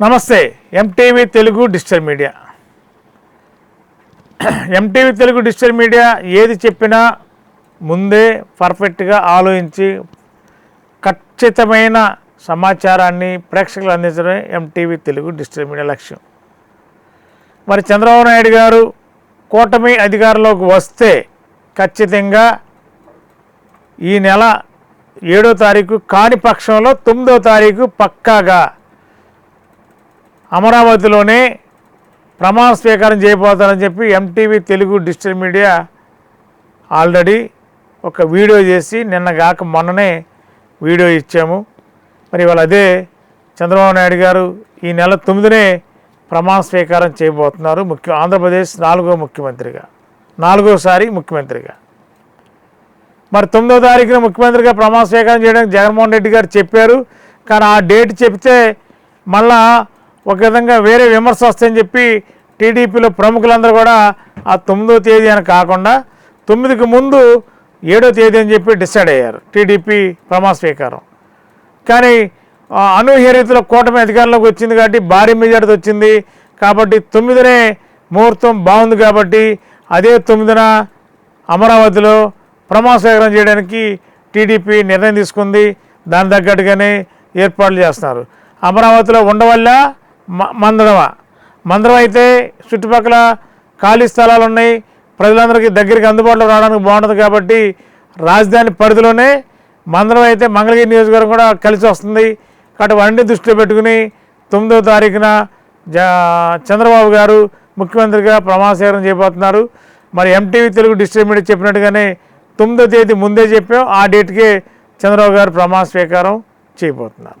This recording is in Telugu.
నమస్తే MTV Telugu digital media. MTV Telugu digital media ఏది చెప్పినా ముందే పర్ఫెక్ట్గా ఆలోచించి ఖచ్చితమైన సమాచారాన్ని ప్రేక్షకులు అందించడమే ఎంటీవీ తెలుగు డిజిటల్ మీడియా లక్ష్యం. మరి చంద్రబాబు నాయుడు గారు కూటమి అధికారంలోకి వస్తే ఖచ్చితంగా ఈ నెల ఏడో తారీఖు కాని పక్షంలో తొమ్మిదో తారీఖు పక్కాగా అమరావతిలోనే ప్రమాణ స్వీకారం చేయబోతారని చెప్పి MTV Telugu digital media already ఒక వీడియో చేసి నిన్నగాక మొన్ననే వీడియో ఇచ్చాము. మరి ఇవాళ అదే చంద్రబాబు నాయుడు గారు ఈ నెల తొమ్మిదినే ప్రమాణ స్వీకారం చేయబోతున్నారు. ముఖ్య ఆంధ్రప్రదేశ్ నాలుగో ముఖ్యమంత్రిగా. నాలుగోసారి ముఖ్యమంత్రిగా. మరి తొమ్మిదో తారీఖున ముఖ్యమంత్రిగా ప్రమాణ స్వీకారం చేయడానికి జగన్మోహన్ రెడ్డి గారు చెప్పారు. కానీ ఆ డేట్ చెప్తే మళ్ళా ఒక విధంగా వేరే విమర్శ వస్తాయని చెప్పి టీడీపీలో ప్రముఖులందరూ కూడా ఆ తొమ్మిదో తేదీ అని కాకుండా తొమ్మిదికి ముందు ఏడో తేదీ అని చెప్పి డిసైడ్ అయ్యారు టీడీపీ ప్రమాణ స్వీకారం కానీ అనూహ్య రీతిలో కూటమి అధికారంలోకి వచ్చింది కాబట్టి భారీ మెజార్టీ వచ్చింది కాబట్టి తొమ్మిదినే ముహూర్తం బాగుంది కాబట్టి అదే తొమ్మిదిన అమరావతిలో ప్రమాణ స్వీకారం చేయడానికి టీడీపీ నిర్ణయం తీసుకుంది. దాని తగ్గట్టుగానే ఏర్పాట్లు చేస్తున్నారు. అమరావతిలో ఉండవల్ల మందడమ మందడం అయితే చుట్టుపక్కల ఖాళీ స్థలాలు ఉన్నాయి ప్రజలందరికీ దగ్గరికి అందుబాటులో రావడానికి బాగుంటుంది కాబట్టి రాజధాని పరిధిలోనే మందడం అయితే మంగళగిరి నియోజకవర్గం కూడా కలిసి వస్తుంది. కాబట్టి వాటిని దృష్టిలో పెట్టుకుని తొమ్మిదో తారీఖున జ చంద్రబాబు గారు ముఖ్యమంత్రిగా ప్రమాణస్వీకారం చేయబోతున్నారు. మరి ఎంటీవీ తెలుగు డిస్ట్రిబ్యూటర్ చెప్పినట్టుగానే తొమ్మిదో తేదీ ముందే చెప్పాం. ఆ డేట్కే చంద్రబాబు గారు ప్రమాణ స్వీకారం చేయబోతున్నారు.